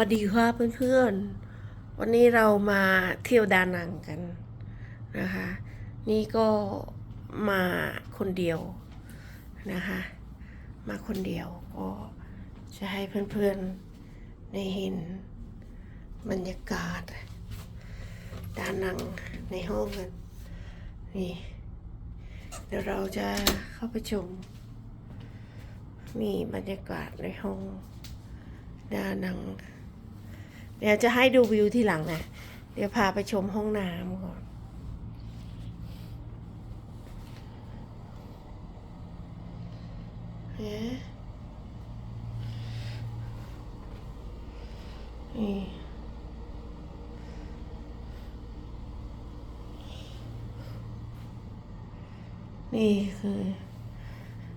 วัสดีค่ะเพื่อนๆ วันนี้เรามาเที่ยวดานังกันนะคะ นี่ก็มาคนเดียวนะคะ มาคนเดียวก็จะให้เพื่อนๆได้เห็นบรรยากาศ ดานังในห้องกันนี่เดี๋ยวเราจะเข้าไปชมนี่บรรยากาศในห้องดานัง เดี๋ยวจะให้ดูวิวที่หลังนะ เดี๋ยวพาไปชมห้องน้ำก่อนเอ๊ะนี่นี่คือ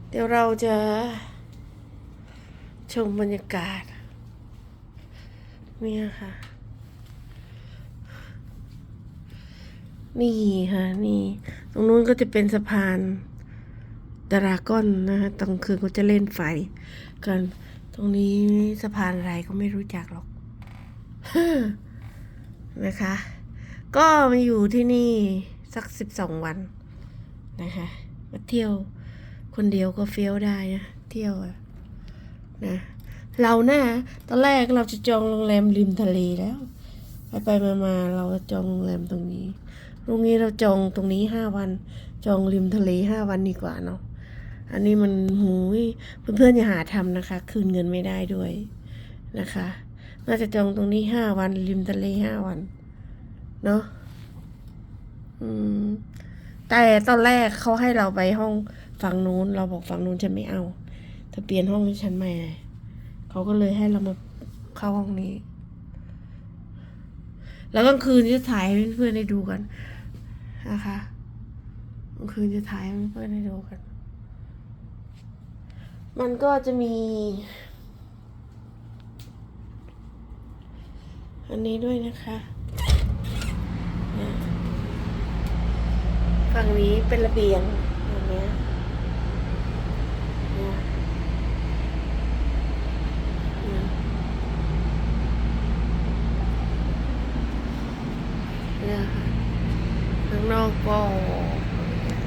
เดี๋ยวเราจะชมบรรยากาศ เนี่ยค่ะ นี่ค่ะ นี่ ตรงนู้นก็จะเป็นสะพานดราก้อนนะคะตอนกลางคืนก็จะเล่นไฟกัน ตรงนี้สะพานอะไรก็ไม่รู้จักหรอกนะคะ ก็มาอยู่ที่นี่สักสิบสองวันนะคะ มาเที่ยวคนเดียวก็เฟี้ยวได้นะ เที่ยวอะนะ เรานะ่ะตอนแรกเราจะจองโรงแรมริมทะเลแล้ว ไปไปมามาเราจองโรงแรมตรงนี้ตรงนี้เราจองตรงนี้ห้าวัน จองริมทะเลห้าวันดีกว่าเนาะอันนี้มันหูยเพื่อนๆอย่าหาทำนะคะ คืนเงินไม่ได้ด้วยนะคะ น่าจะจองตรงนี้ห้าวัน ริมทะเลห้าวัน เนาะอืม แต่ตอนแรกเขาให้เราไปห้องฝั่งนู้น เราบอกฝั่งนู้นฉันไม่เอาเธอเปลี่ยนห้องให้ฉันใหม่เลย เขาก็เลยให้เรามาเข้าห้องนี้ แล้วกลางคืนจะถ่ายให้เพื่อนๆได้ดูกันนะคะกลางคืนจะถ่ายให้เพื่อนๆได้ดูกัน มันก็จะมี อันนี้ด้วยนะคะฝั่งนี้เป็นระเบียงอย่างเนี้ย เนี่ยค่ะข้างนอ กก็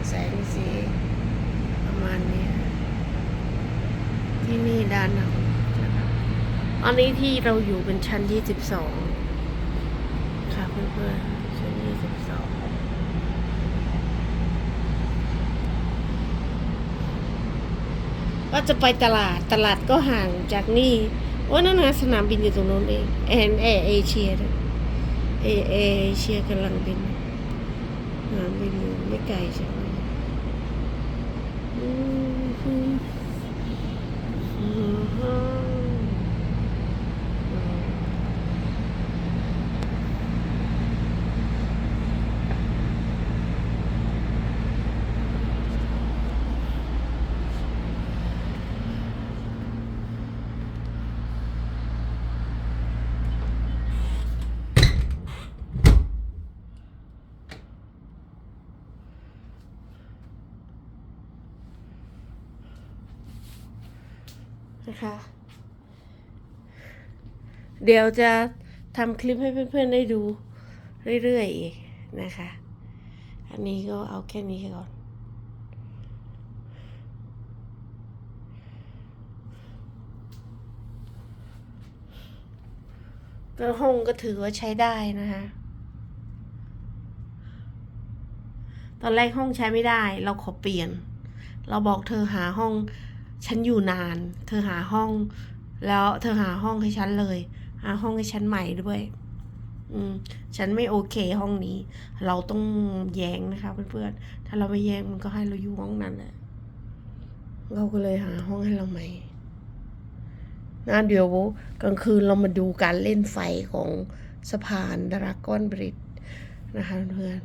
แสงสีประมาณนี้ที่นี่ด้านหลังนะครับอันนี้ที่เราอยู่เป็นชั้นยี่สิบสองค่ะเพื่อนๆชั้นยี่สิบสองก็จะไปตลาดตลาดก็ห่างจากนี่โอ้นั่นนะสนามบินอยู่ตรงโน้นเองแอนแอร์เอเชียด้วยเอเอเชียกำลังบิน หานบินอยู่ไม่ไกลใช่ไหมอืมฮึอืมฮึ นะคะ เดี๋ยวจะทำคลิปให้เพื่อนๆได้ดูเรื่อยๆอีกนะคะ อันนี้ก็เอาแค่นี้ก่อน ก็ห้องก็ถือว่าใช้ได้นะคะตอนแรกห้องใช้ไม่ได้ เราขอเปลี่ยน เราบอกเธอหาห้อง ฉันอยู่นาน เธอหาห้อง แล้วเธอหาห้องให้ฉันเลย หาห้องให้ฉันใหม่ด้วย อืม ฉันไม่โอเคห้องนี้ เราต้องแย้งนะคะเพื่อนๆ ถ้าเราไม่แย้งมันก็ให้เราอยู่ห้องนั้นแหละ เราก็เลยหาห้องให้เราใหม่นะเดี๋ยวกลางคืนเรามาดูการเล่นไฟของสะพานดราก้อนบริดนะคะเพื่อน